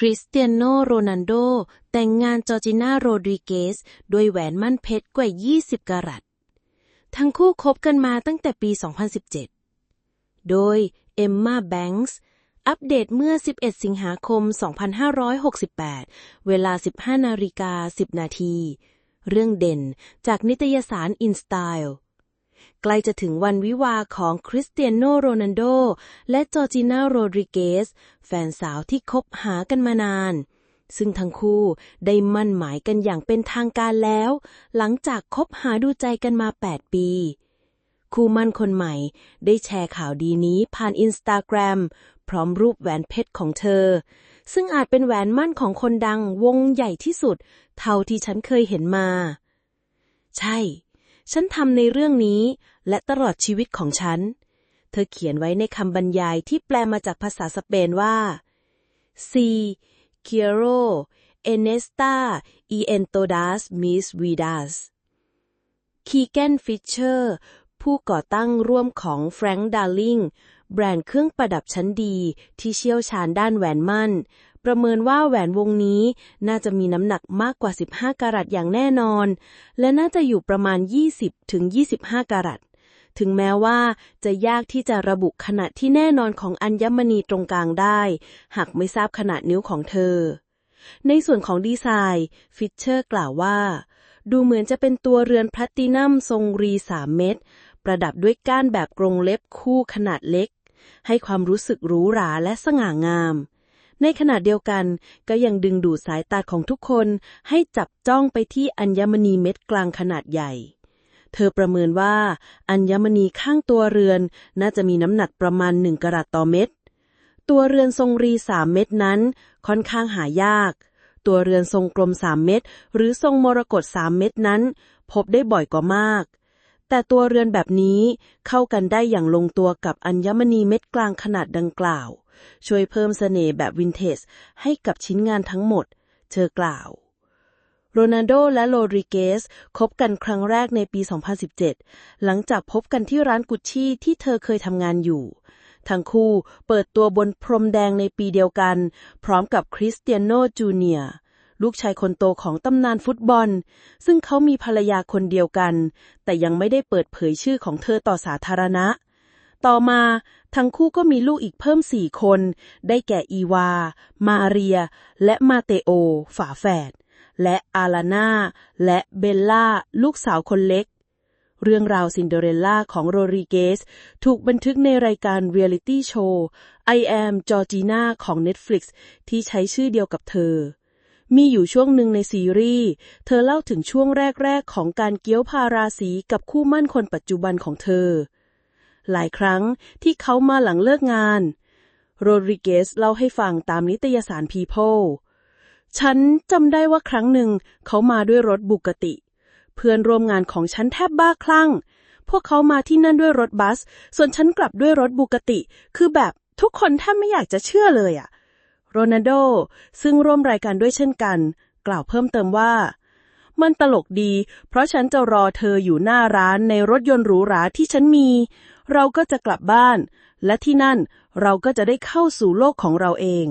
คริสเตียโนโรนัลโด แต่งงานจอร์จิน่าโรดริเกสด้วยแหวนมั่นเพชรกว่า 20 กะรัต ทั้งคู่คบกันมาตั้งแต่ปี 2017 โดยเอมมาแบงค์อัปเดตเมื่อ 11 สิงหาคม 2568 เวลา 15 นาฬิกา 10 นาที เรื่องเด่นจากนิตยสารอินสไตล์ ใกล้จะถึงวันวิวาของคริสเตียโนโรนัลโด และจอร์จิน่าโรดริเกส แฟนสาวที่คบหากันมานาน ซึ่งทั้งคู่ได้มั่นหมายกันอย่างเป็นทางการแล้ว หลังจากคบหาดูใจกันมา 8 ปี คู่มั่นคนใหม่ ได้แชร์ข่าวดีนี้ผ่านอินสตาแกรมพร้อมรูปแหวนเพชรของเธอ ซึ่งอาจเป็นแหวนมั่นของคนดังวงใหญ่ที่สุด เท่าที่ฉันเคยเห็นมา ใช่ ฉันทำในเรื่องนี้ และตลอดชีวิตของฉัน เธอเขียนไว้ในคำบรรยายที่แปลมาจากภาษาสเปนว่า Si quiero en esta y en todas mis vidas คีแกนฟิชเชอร์ผู้ก่อตั้งร่วมของ Frank Darling แบรนด์เครื่องประดับชั้นดีที่เชี่ยวชาญด้านแหวนมั่น ประเมินว่าแหวนวงนี้น่าจะมีน้ำหนักมากกว่า 15กรัตอย่างแน่นอน และน่าจะอยู่ประมาณ 20 ถึง 25กรัตถึงแม้ว่าจะยากที่จะระบุขนาดที่แน่นอนของอัญมณีตรงกลางได้ หากไม่ทราบขนาดนิ้วของเธอ ในส่วนของดีไซน์ ฟิชเชอร์กล่าวว่า ดูเหมือนจะเป็นตัวเรือนแพลตตินัมทรงรีสามเม็ดประดับด้วยก้านแบบกรงเล็บคู่ขนาดเล็ก ให้ความรู้สึกหรูหราและสง่างาม ในขณะเดียวกันก็ยังดึงดูดสายตาของทุกคนให้จับจ้องไปที่อัญมณีเม็ดกลางขนาดใหญ่ เธอประเมินว่า อัญมณีข้างตัวเรือนน่าจะมีน้ำหนักประมาณหนึ่งกรัตต่อเม็ด ตัวเรือนทรงรีสามเม็ดนั้นค่อนข้างหายาก ตัวเรือนทรงกลมสามเม็ดหรือทรงมรกตสามเม็ดนั้น พบได้บ่อยกว่ามาก แต่ตัวเรือนแบบนี้เข้ากันได้อย่างลงตัวกับอัญมณีเม็ดกลางขนาดดังกล่าว ช่วยเพิ่มเสน่ห์แบบวินเทจให้กับชิ้นงานทั้งหมด เธอกล่าว โรนัลโดและโรดริเกสคบกันครั้งแรกในปี 2017 หลังจากพบกันที่ร้านกุชชี่ที่เธอเคยทำงานอยู่ ทั้งคู่เปิดตัวบนพรมแดงในปีเดียวกัน พร้อมกับคริสเตียโนจูเนียร์ ลูกชายคนโตของตำนานฟุตบอล ซึ่งเขามีภรรยาคนเดียวกัน แต่ยังไม่ได้เปิดเผยชื่อของเธอต่อสาธารณะ ต่อมาทั้งคู่ก็มีลูกอีกเพิ่มสี่คน ได้แก่อีวา มาเรีย และมาเตโอ ฝาแฝด และอาลาน่า และเบลล่า ลูกสาวคนเล็กเรื่องราวซินเดอเรลล่าของโรริเกส ถูกบันทึกในรายการเรียลิตี้โชว์ I am Georgina ของ Netflix ที่ใช้ชื่อเดียวกับเธอ มีอยู่ช่วงหนึ่งในซีรีส์ เธอเล่าถึงช่วงแรก ๆ ของการเกี้ยวพาราสีกับคู่มั่นคนปัจจุบันของเธอ หลายครั้งที่เขามาหลังเลิกงาน โรดริเกสเล่าให้ฟังตามนิตยสาร People ฉันจำได้ว่าครั้งหนึ่งเขามาด้วยรถบุกติ เพื่อนร่วมงานของฉันแทบบ้าคลั่ง พวกเขามาที่นั่นด้วยรถบัส ส่วนฉันกลับด้วยรถบุกติ คือแบบทุกคนแทบไม่อยากจะเชื่อเลยอะ โรนัลโด ซึ่งร่วมรายการด้วยเช่นกัน กล่าวเพิ่มเติมว่า มันตลกดี เพราะฉันจะรอเธออยู่หน้าร้านในรถยนต์หรูหราที่ฉันมี เราก็จะกลับบ้าน และที่นั่นเราก็จะได้เข้าสู่โลกของเราเอง